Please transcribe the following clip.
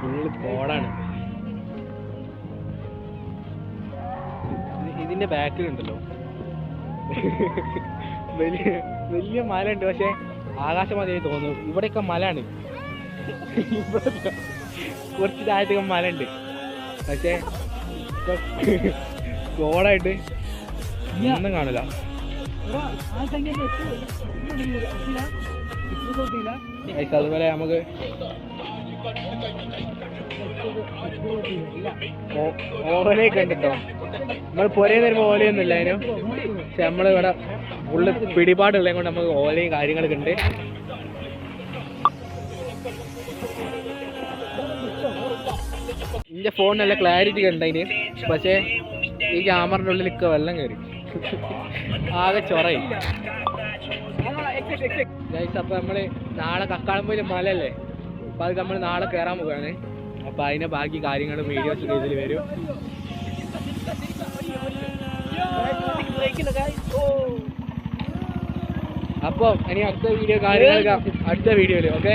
Full കോടാണ്. ഇത് ഇതിന്റെ ബാക്കിലുണ്ടല്ലോ. വലിയ വലിയ മല ഉണ്ട് പക്ഷെ ആകാശം മതിയായി തോന്നുന്നു. ഇവിടെയൊക്കെ മലയാണ്. കുറച്ച് താഴത്തേക്ക് മല ഉണ്ട് പക്ഷെ കോടായിട്ട് ഒന്നും കാണില്ല അതുപോലെ നമുക്ക് ഓറലേക്ക് കണ്ടിട്ടോ. നമ്മൾ പുരയിൽ വരുമ്പോൾ ഓലയൊന്നും ഇല്ല അതിന് പക്ഷെ നമ്മളിവിടെ ഉള്ളിൽ പിടിപാടുള്ളത് കൊണ്ട് നമുക്ക് ഓലയും കാര്യങ്ങളൊക്കെ ഉണ്ട്. എന്റെ ഫോൺ നല്ല ക്ലാരിറ്റി ഉണ്ട് അതിന്. പക്ഷേ ഈ ക്യാമറയുടെ ഉള്ളിലൊക്കെ വെള്ളം കയറി. ആകെ ചൊറയും ഗൈസ് അപ്പൊ നമ്മൾ നാളെ കക്കാളമ്പൊയിൽ മലയല്ലേ? അപ്പൊ അത് നമ്മൾ നാളെ കേറാൻ പോവുകയാണ്. അപ്പൊ അതിന്റെ ബാക്കി കാര്യങ്ങളും വീഡിയോസ് ഇതിൽ വരും. അപ്പൊ ഇനി അടുത്ത വീഡിയോ കാര്യങ്ങൾ അടുത്ത വീഡിയോയിൽ ഓക്കെ